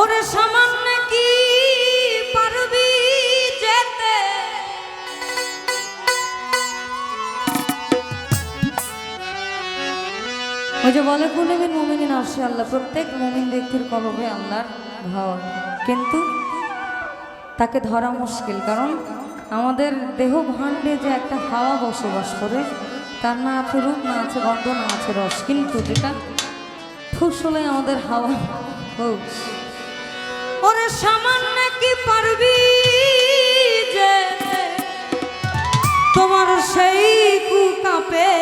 ওরে সামান্য ওই যে বলে কুলিবিন মুমিনিন আসে আল্লাহ, প্রত্যেক মুমিন ব্যক্তির কলবে আল্লাহর ঘর। কিন্তু তাকে ধরা মুশকিল, কারণ আমাদের দেহ ভাণ্ডে যে একটা হাওয়া বসবাস করে, তার না আছে রূপ, না আছে গন্ধ, না আছে রস। কিন্তু যেটা ফুস হলে আমাদের হাওয়া, ও ওরে সামান্য কি পারবি যে তোমার সেই কুকাপে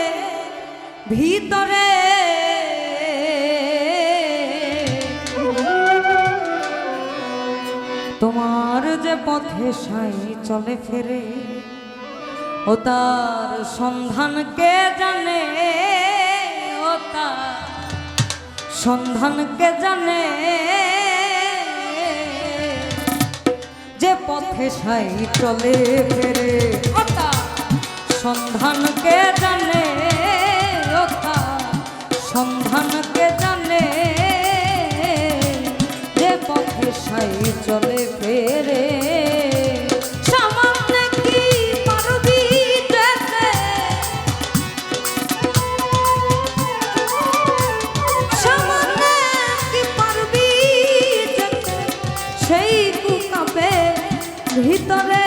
ভিতরে? তোমার যে পথে সাই চলে ফেরে, ও তার সন্ধান কে জানে? ও তার সন্ধান কে জানে? পথে সাই চলে ফেরে। সন্ধানকে জানে সন্ধানকে জানে যে পথে সাই চলে ফেরে। ভিতরে।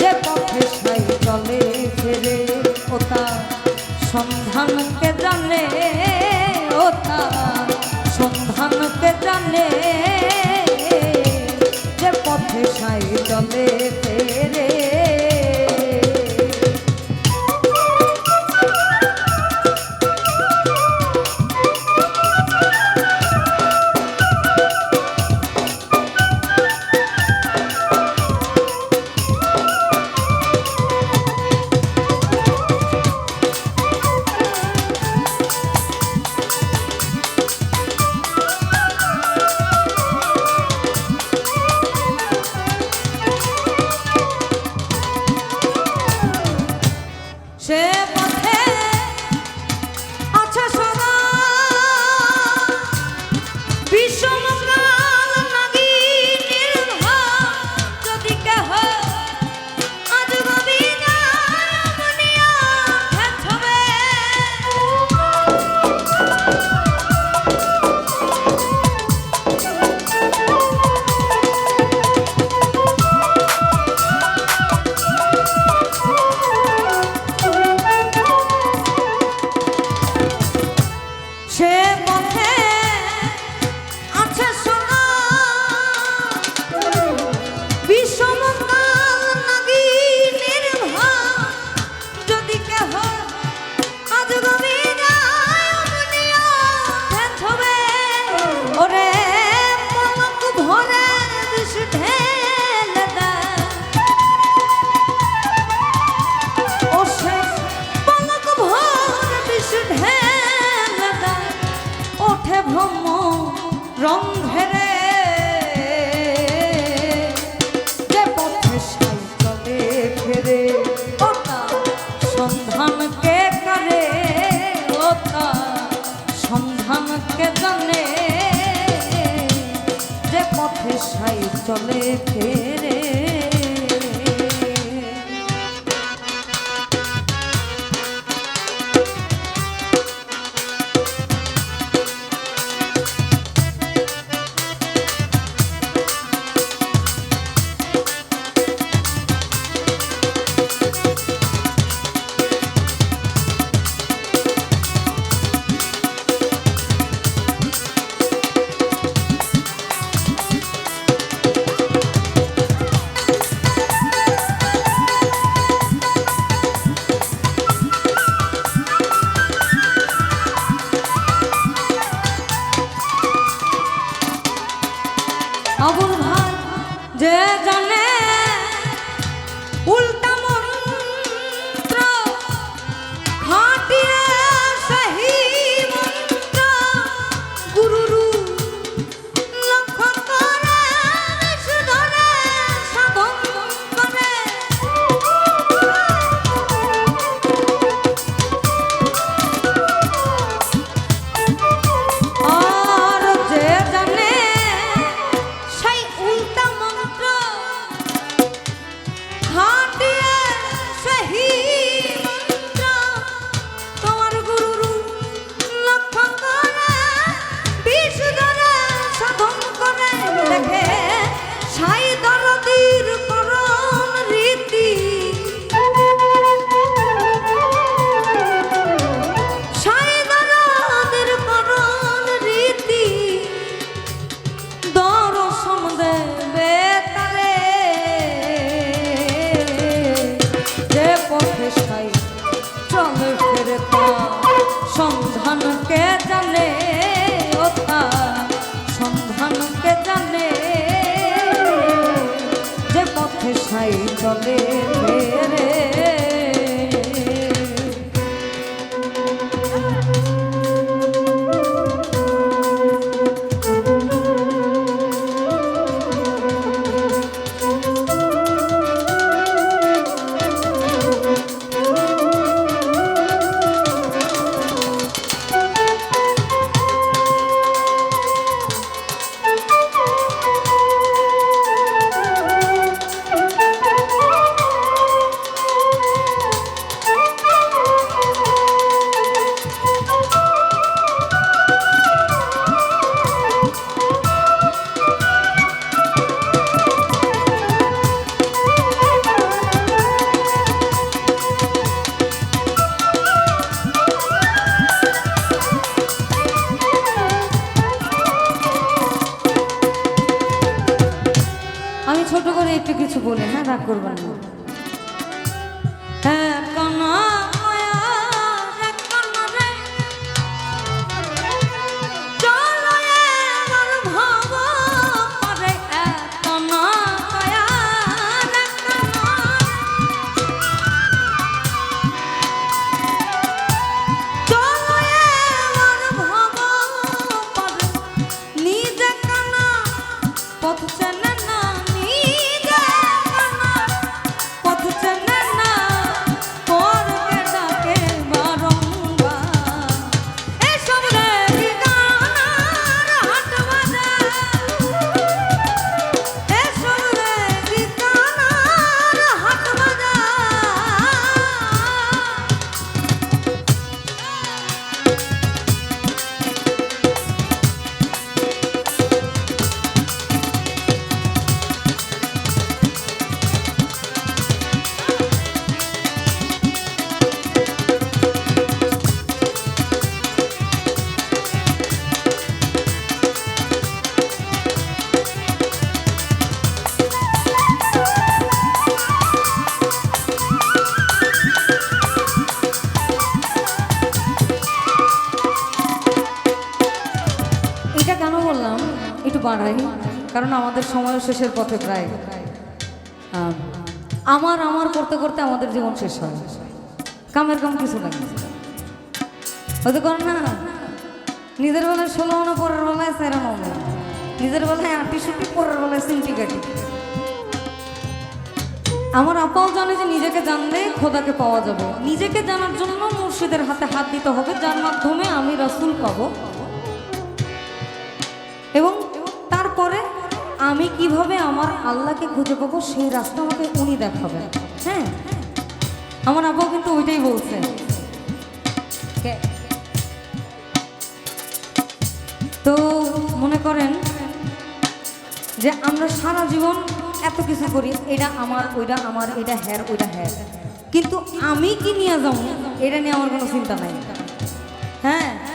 যে পথে সাই চলে ফেরে ওটা সন্ধানকে জানে ওটা সন্ধানকে জানে। যে পথে সাই চলে চলে আমি ছোট করে একটু কিছু বলি হ্যাঁ? রাগ করবেন না। হ্যাঁ কারণ আমাদের সময় শেষের পথে প্রায়। আম, আমার আমার করতে করতে আমাদের জীবন শেষ হয়। কামের কাম কিছু লাগে হয়তো করেন না? নিজের বেলায় ষোলো আনা পরের বেলায় সেরা মামলা নিজের বেলায় আটি সুটি পরের বেলায় সিমটি কাটি আমার আপাও জানে যে নিজেকে জানলে খোদাকে পাওয়া যাবে। নিজেকে জানার জন্য মুর্শিদের হাতে হাত দিতে হবে যার মাধ্যমে আমি রাসুল পাবো। আমি কীভাবে আমার আল্লাহকে খুঁজে পাবো সেই রাস্তা আমাকে উনি দেখাবেন। হ্যাঁ? আমার আব্বাও কিন্তু ওইটাই বলছে। তো মনে করেন যে আমরা সারা জীবন এত কিছু করি, এটা আমার, ওইটা আমার, এটা হ্যার, ওইটা হ্যার। কিন্তু আমি কি নিয়ে যাব, এটা নিয়ে আমার কোনো চিন্তা নাই। হ্যাঁ?